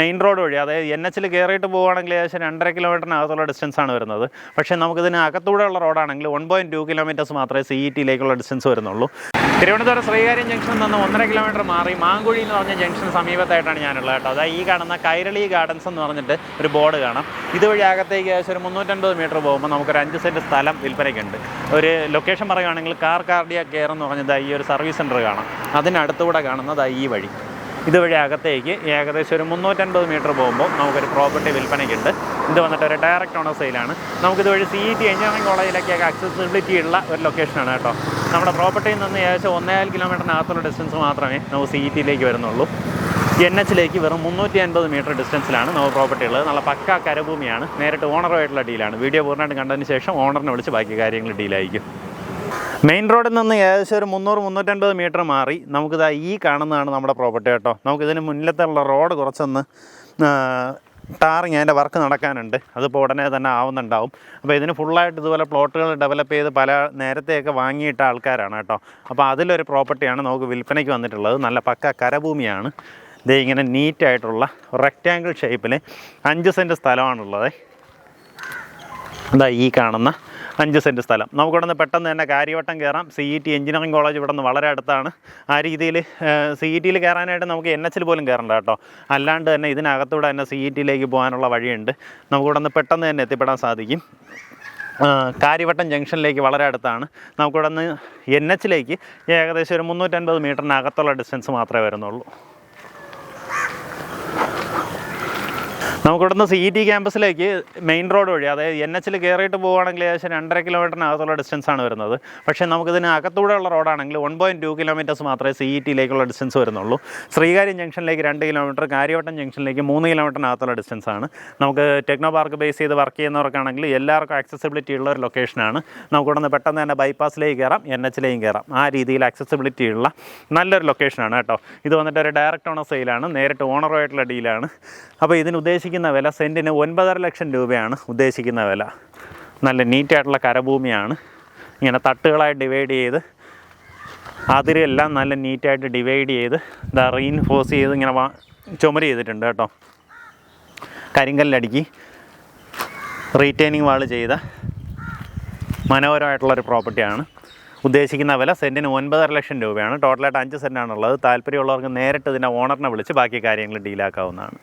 Main road വഴി അതായത് N എച്ചിൽ കയറിയിട്ട് പോവുകയാണെങ്കിൽ ഏകദേശം രണ്ടര കിലോമീറ്ററിനകത്തുള്ള ആണ് വരുന്നത്. പക്ഷേ നമുക്കിതിന് അകത്തൂടെയുള്ള റോഡാണെങ്കിൽ വൺ പോയിന്റ് ടു കിലോമീറ്റേഴ്സ് മാത്രമേ സി ഇ ടിയിലേക്കുള്ള ഡിസ്റ്റൻസ് വരുന്നുള്ളൂ. തിരുവനന്തപുരം ശ്രീകാര്യം ജംഗ്ഷനിൽ നിന്ന് ഒന്നര കിലോമീറ്റർ മാറി മാങ്കുഴി എന്ന് പറഞ്ഞ ജംഗ്ഷൻ സമീപത്തായിട്ടാണ് ഞാനുള്ളത് കേട്ടോ. അതായത് ഈ കാണുന്ന കൈരളി ഗാർഡൻസ് എന്ന് പറഞ്ഞിട്ട് ഒരു ബോർഡ് കാണാം. ഇതുവഴി അകത്തേക്ക് ഏകദേശം ഒരു മുന്നൂറ്റൻപത് മീറ്റർ പോകുമ്പോൾ നമുക്കൊരു അഞ്ച് സെന്റ് സ്ഥലം വിൽപ്പനയ്ക്കുണ്ട്. ഒരു ലൊക്കേഷൻ പറയുകയാണെങ്കിൽ കാർ കാർഡിയ കെയർ എന്ന് പറഞ്ഞത് ഈ ഒരു സർവീസ് സെന്റർ കാണാം. അതിനടുത്തുകൂടെ കാണുന്നത് ഈ വഴി. ഇതുവഴി അകത്തേക്ക് ഏകദേശം ഒരു മുന്നൂറ്റൻപത് മീറ്റർ പോകുമ്പോൾ നമുക്കൊരു പ്രോപ്പർട്ടി വിൽപ്പനയ്ക്കുണ്ട്. ഇത് വന്നിട്ട് ഒരു ഡയറക്റ്റ് ഓണർ സെയിലാണ് നമുക്കിതുവഴി സി ഇ ടി എഞ്ചിനീയറിംഗ് കോളേജിലേക്കൊക്കെ അക്സസിബിലിറ്റി ഉള്ള ഒരു ലൊക്കേഷനാണ് കേട്ടോ. നമ്മുടെ പ്രോപ്പർട്ടിയിൽ നിന്ന് ഏകദേശം ഒന്നേകാൽ കിലോമീറ്ററിനകത്തുള്ള ഡിസ്റ്റൻസ് മാത്രമേ നമുക്ക് സി ഇ ടിയിലേക്ക് വരുന്നുള്ളൂ എൻ എച്ചിലേക്ക് വെറും മുന്നൂറ്റി അൻപത് മീറ്റർ ഡിസ്റ്റൻസിലാണ് നമ്മൾ പ്രോപ്പർട്ടി ഉള്ളത്. നല്ല പക്ക കരഭൂമിയാണ്. നേരിട്ട് ഓണറുമായിട്ടുള്ള ഡീലാണ് വീഡിയോ പൂർണമായിട്ട് കണ്ടതിന് ശേഷം ഓണറിനെ വിളിച്ച് ബാക്കി കാര്യങ്ങൾ ഡീലായിരിക്കും മെയിൻ റോഡിൽ നിന്ന് ഏകദേശം ഒരു മുന്നൂറ് മുന്നൂറ്റൻപത് മീറ്റർ മാറി. നമുക്കിതാ ഈ കാണുന്നതാണ് നമ്മുടെ പ്രോപ്പർട്ടി കേട്ടോ. നമുക്കിതിന് മുന്നിലത്തുള്ള റോഡ് കുറച്ചൊന്ന് ടാറിങ് അതിന്റെ വർക്ക് നടക്കാനുണ്ട്. അതിപ്പോൾ ഉടനെ തന്നെ ആവുന്നുണ്ടാവും. അപ്പോൾ ഇതിന് ഫുള്ളായിട്ട് ഇതുപോലെ പ്ലോട്ടുകൾ ഡെവലപ്പ് ചെയ്ത് പല നേരത്തെയൊക്കെ വാങ്ങിയിട്ട ആൾക്കാരാണ് കേട്ടോ. അപ്പോൾ അതിലൊരു പ്രോപ്പർട്ടിയാണ് നമുക്ക് വിൽപ്പനയ്ക്ക് വന്നിട്ടുള്ളത്. നല്ല പക്ക കരഭൂമിയാണ്. ഇത് ഇങ്ങനെ നീറ്റായിട്ടുള്ള റെക്റ്റാങ്കിൾ ഷേപ്പിൽ അഞ്ച് സെന്റ് സ്ഥലമാണുള്ളത്. എന്താ ഈ കാണുന്ന അഞ്ച് സെന്റ് സ്ഥലം. നമുക്കിവിടെ നിന്ന് പെട്ടെന്ന് തന്നെ കാര്യവട്ടം കയറാം C E T engineering college ഇവിടെ നിന്ന് വളരെ അടുത്താണ്. ആ രീതിയിൽ സി ഇ ടിയിൽ കയറാനായിട്ട് നമുക്ക് എൻ എച്ചിൽ പോലും കയറണ്ട കേട്ടോ. അല്ലാണ്ട് തന്നെ ഇതിനകത്തൂടെ തന്നെ സി ഇ ടിയിലേക്ക് പോകാനുള്ള വഴിയുണ്ട്. നമുക്കിവിടെ നിന്ന് പെട്ടെന്ന് തന്നെ എത്തിപ്പെടാൻ സാധിക്കും. കാര്യവട്ടം ജംഗ്ഷനിലേക്ക് വളരെ അടുത്താണ്. നമുക്കിവിടെ നിന്ന് എൻ എച്ചിലേക്ക് ഏകദേശം ഒരു മുന്നൂറ്റൻപത് മീറ്ററിനകത്തുള്ള ഡിസ്റ്റൻസ് മാത്രമേ വരുന്നുള്ളൂ. നമുക്കിവിടുന്ന് സി ടി ക്യാമ്പസിലേക്ക് മെയിൻ റോഡ് വഴി അതായത് എൻ എച്ചിൽ കയറിയിട്ട് പോവുകയാണെങ്കിൽ ഏകദേശം രണ്ടര കിലോമീറ്ററിനകത്തുള്ള ആണ് വരുന്നത്. പക്ഷേ നമുക്കിതിന് അകത്തൂടെയുള്ള റോഡാണെങ്കിൽ വൺ പോയിന്റ് ടു കിലോമീറ്റേഴ്സ് മാത്രമേ സി ഇ ടിയിലേക്കുള്ള ഡിസ്റ്റൻസ് വരുന്നുള്ളൂ. ശ്രീകാര്യം ജംഗ്ഷനിലേക്ക് രണ്ട് കിലോമീറ്റർ കാര്യവട്ടം ജംഗ്ഷനിലേക്ക് മൂന്ന് കിലോമീറ്ററിനകത്തുള്ള ആണ് നമുക്ക് ടെക്നോ പാർക്ക് ബേസ് ചെയ്ത് വർക്ക് ചെയ്യുന്നവർക്കാണെങ്കിൽ എല്ലാവർക്കും ആക്സസിബിലിറ്റി ഉള്ള ഒരു ലൊക്കേഷനാണ് നമുക്കിവിടുന്ന് പെട്ടെന്ന് തന്നെ ബൈപ്പാസിലേക്ക് കയറാം എൻ എച്ചിലേക്കും കയറാം. ആ രീതിയിൽ ആക്സസിബിലിറ്റി ഉള്ള നല്ലൊരു ലൊക്കേഷനാണ് കേട്ടോ. ഇത് വന്നിട്ട് ഒരു ഡയറക്റ്റ് ഓണർ സെയിലാണ് നേരിട്ട് ഓണറുമായിട്ടുള്ള ഡീലാണ് അപ്പോൾ ഇതിന് ഉദ്ദേശിക്കുന്ന വില സെന്റിന് ഒൻപതര ലക്ഷം രൂപയാണ് ഉദ്ദേശിക്കുന്ന വില. നല്ല നീറ്റായിട്ടുള്ള കരഭൂമിയാണ്. ഇങ്ങനെ തട്ടുകളായി ഡിവൈഡ് ചെയ്ത് അതിരെല്ലാം നല്ല നീറ്റായിട്ട് ഡിവൈഡ് ചെയ്ത് ഇതാ റീൻഫോഴ്സ് ചെയ്ത് ഇങ്ങനെ വാ ചുമര് ചെയ്തിട്ടുണ്ട് കേട്ടോ. കരിങ്കല്ലടുക്കി റീറ്റെയിനിങ് വാൾ ചെയ്ത മനോഹരമായിട്ടുള്ളൊരു പ്രോപ്പർട്ടിയാണ് ഉദ്ദേശിക്കുന്ന വില സെന്റിന് ഒൻപതര ലക്ഷം രൂപയാണ്. ടോട്ടലായിട്ട് അഞ്ച് സെന്റാണുള്ളത് താല്പര്യമുള്ളവർക്ക് നേരിട്ട് ഇതിന്റെ ഓണറിനെ വിളിച്ച് ബാക്കി കാര്യങ്ങൾ ഡീലാക്കാവുന്നതാണ്